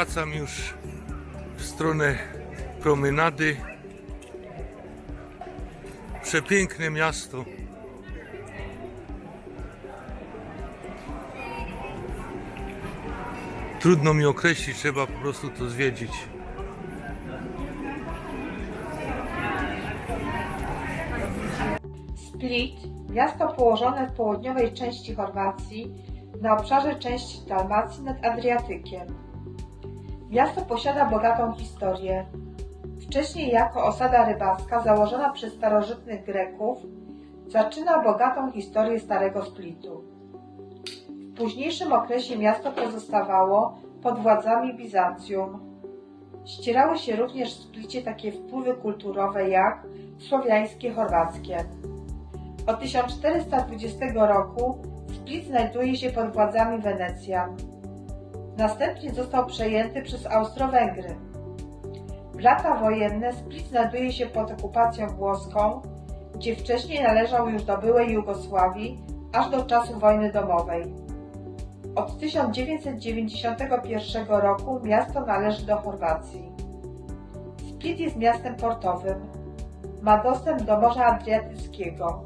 i zwracam już w stronę promenady. Przepiękne miasto. Trudno mi określić, trzeba po prostu to zwiedzić. Split, miasto położone w południowej części Chorwacji, na obszarze części Dalmacji nad Adriatykiem. Miasto posiada bogatą historię. Wcześniej jako osada rybacka założona przez starożytnych Greków, zaczyna bogatą historię Starego Splitu. W późniejszym okresie miasto pozostawało pod władzami Bizancjum. Ścierały się również w Splicie takie wpływy kulturowe jak słowiańskie, chorwackie. Od 1420 roku Split znajduje się pod władzami Wenecjan. Następnie został przejęty przez Austro-Węgry. Lata wojenne Split znajduje się pod okupacją włoską, gdzie wcześniej należał już do byłej Jugosławii aż do czasu wojny domowej. Od 1991 roku miasto należy do Chorwacji. Split jest miastem portowym. Ma dostęp do Morza Adriatyckiego.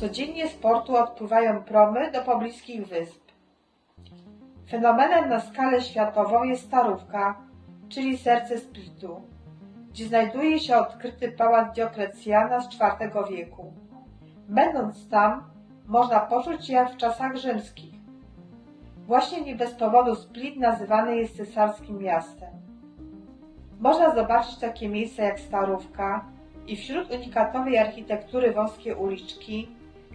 Codziennie z portu odpływają promy do pobliskich wysp. Fenomenem na skalę światową jest Starówka, czyli serce Splitu, gdzie znajduje się odkryty pałac Dioklecjana z IV wieku. Będąc tam, można poczuć się jak w czasach rzymskich. Właśnie nie bez powodu Split nazywany jest cesarskim miastem. Można zobaczyć takie miejsca jak Starówka i wśród unikatowej architektury wąskie uliczki,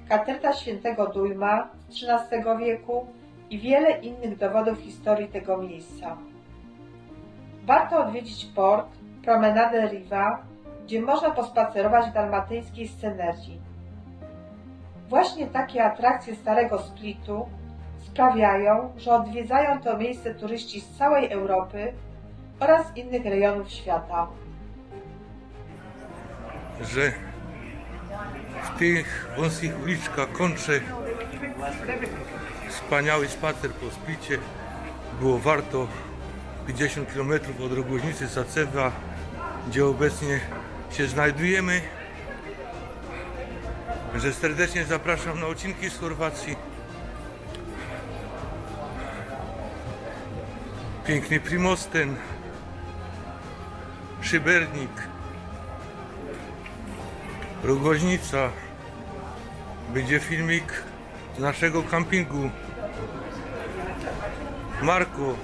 katedra świętego Dujma z XIII wieku i wiele innych dowodów historii tego miejsca. Warto odwiedzić port, promenadę Riva, gdzie można pospacerować w dalmatyńskiej scenerii. Właśnie takie atrakcje Starego Splitu sprawiają, że odwiedzają to miejsce turyści z całej Europy oraz innych rejonów świata. że w tych wąskich uliczkach kończę wspaniały spacer po Splicie. Było warto 50 km od Rogoźnicy Sacewa, gdzie obecnie się znajdujemy. Że serdecznie zapraszam na odcinki z Chorwacji. Piękny Primosten, Szybernik, Rogoźnica. Będzie filmik z naszego kampingu. Marko,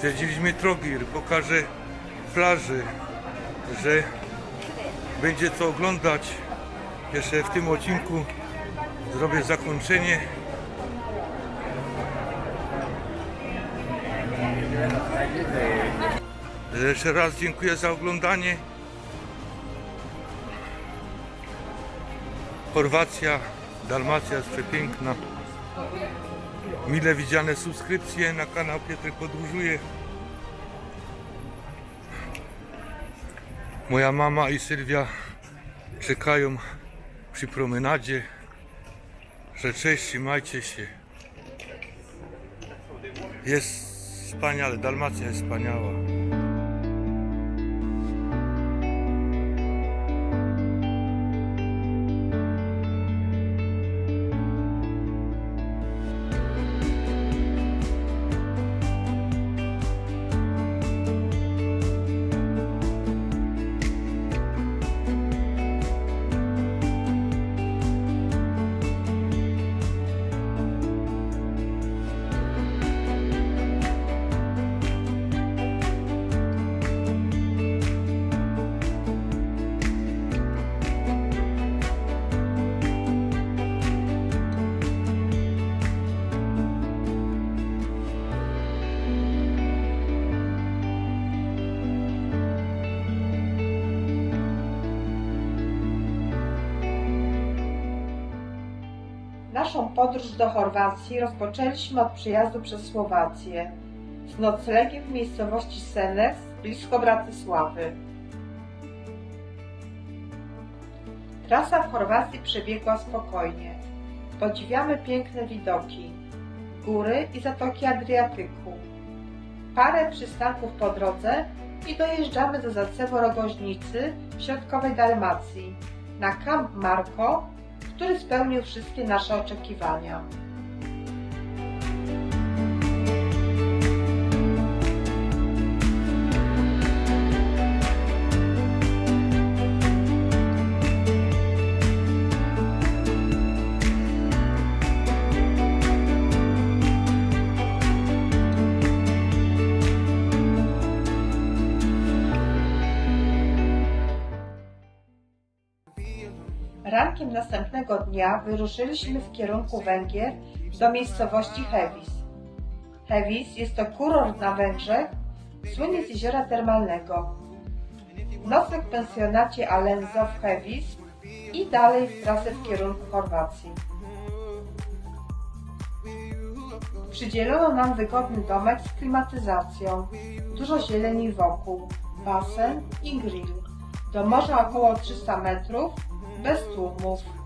zwiedziliśmy Trogir, pokażę plaży, że będzie co oglądać. Jeszcze w tym odcinku zrobię zakończenie. Jeszcze raz dziękuję za oglądanie. Chorwacja, Dalmacja jest przepiękna. Mile widziane subskrypcje na kanał Pietrek Podróżuje. Moja mama i Sylwia czekają przy promenadzie. Że cześć, trzymajcie się. Jest wspaniale, Dalmacja jest wspaniała. Naszą podróż do Chorwacji rozpoczęliśmy od przyjazdu przez Słowację z noclegiem w miejscowości Senes blisko Bratysławy. Trasa w Chorwacji przebiegła spokojnie. Podziwiamy piękne widoki, góry i zatoki Adriatyku. Parę przystanków po drodze i dojeżdżamy do Zacewo Rogoźnicy w środkowej Dalmacji, na Camp Marco, który spełnił wszystkie nasze oczekiwania. Rankiem następnego dnia wyruszyliśmy w kierunku Węgier do miejscowości Hevis. Hevis jest to kurort na Węgrzech, słynie z jeziora termalnego. Nocleg w pensjonacie Alenzo w Hevis i dalej w trasę w kierunku Chorwacji. Przydzielono nam wygodny domek z klimatyzacją, dużo zieleni wokół, basen i grill. Do morza około 300 metrów, bez tłumów.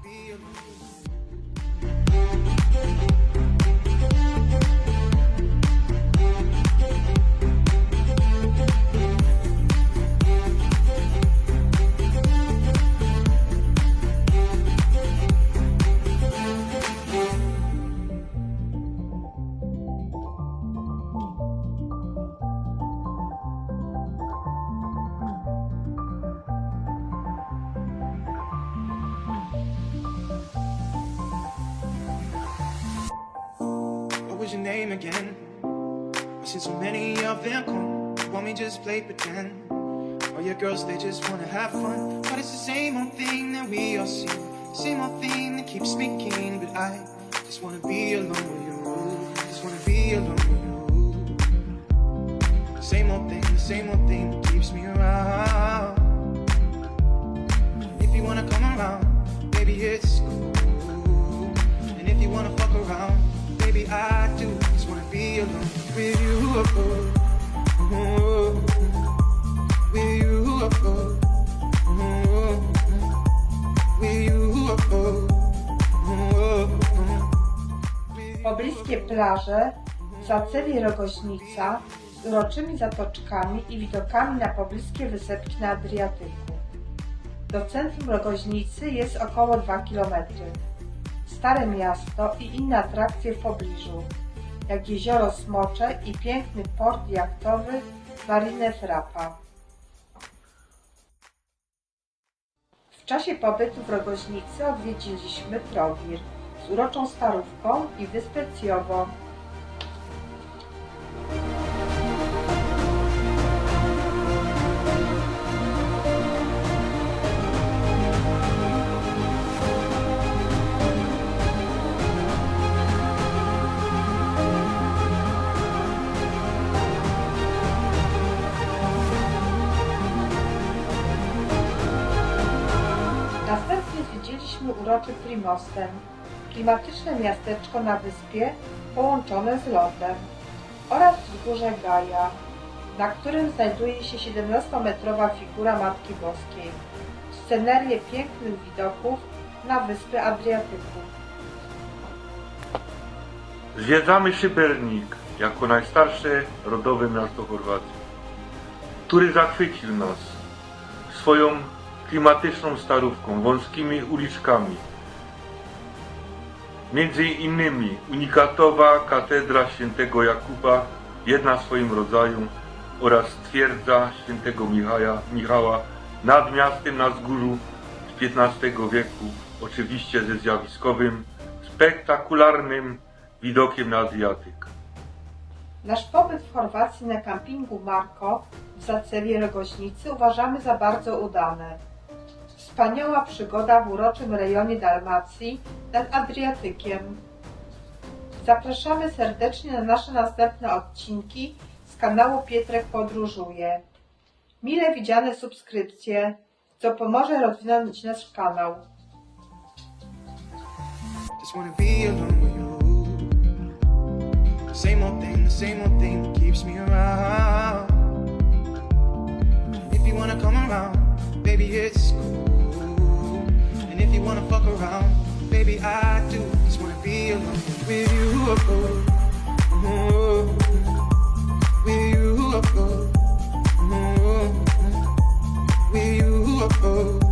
Your name again? I've seen so many of them come. Want me just play pretend? All your girls, they just wanna have fun. But it's the same old thing that we all see. Same old thing that keeps speaking. But I just wanna be alone with you. Just wanna be alone with you. Same old thing, the same old thing that keeps me around. If you wanna come around, baby, it's cool. And if you wanna fuck around, baby, I do. Just wanna be alone with you. With you. With you. Pobliskie plaże Zacewi Rogoźnica z uroczymi zatoczkami i widokami na pobliskie wysepki na Adriatyku. Do centrum Rogoźnicy jest około 2 km. Stare miasto i inne atrakcje w pobliżu, jak jezioro Smocze i piękny port jachtowy Marine Frapa. W czasie pobytu w Rogoźnicy odwiedziliśmy Trogir z uroczą starówką i wyspę. Uroczy Primosten, klimatyczne miasteczko na wyspie połączone z lądem oraz wzgórze Gaja, na którym znajduje się 17-metrowa figura Matki Boskiej, scenerię pięknych widoków na wyspy Adriatyku. Zwiedzamy Szybernik jako najstarsze rodowe miasto Chorwacji, który zachwycił nas swoją klimatyczną starówką, wąskimi uliczkami. Między innymi unikatowa katedra świętego Jakuba, jedna w swoim rodzaju, oraz twierdza świętego Michała, Michała nad miastem na wzgórzu z XV wieku, oczywiście ze zjawiskowym, spektakularnym widokiem na Adriatyk. Nasz pobyt w Chorwacji na kampingu Marko w Zacewie Rogoźnicy uważamy za bardzo udany. Wspaniała przygoda w uroczym rejonie Dalmacji nad Adriatykiem. Zapraszamy serdecznie na nasze następne odcinki z kanału Pietrek Podróżuje. Mile widziane subskrypcje, co pomoże rozwinąć nasz kanał. Same old thing, the same old thing keeps me around. wanna fuck around. Baby, I do. Just wanna be alone with you. Oh, oh, oh. With you. Oh, oh. With you. Oh, oh.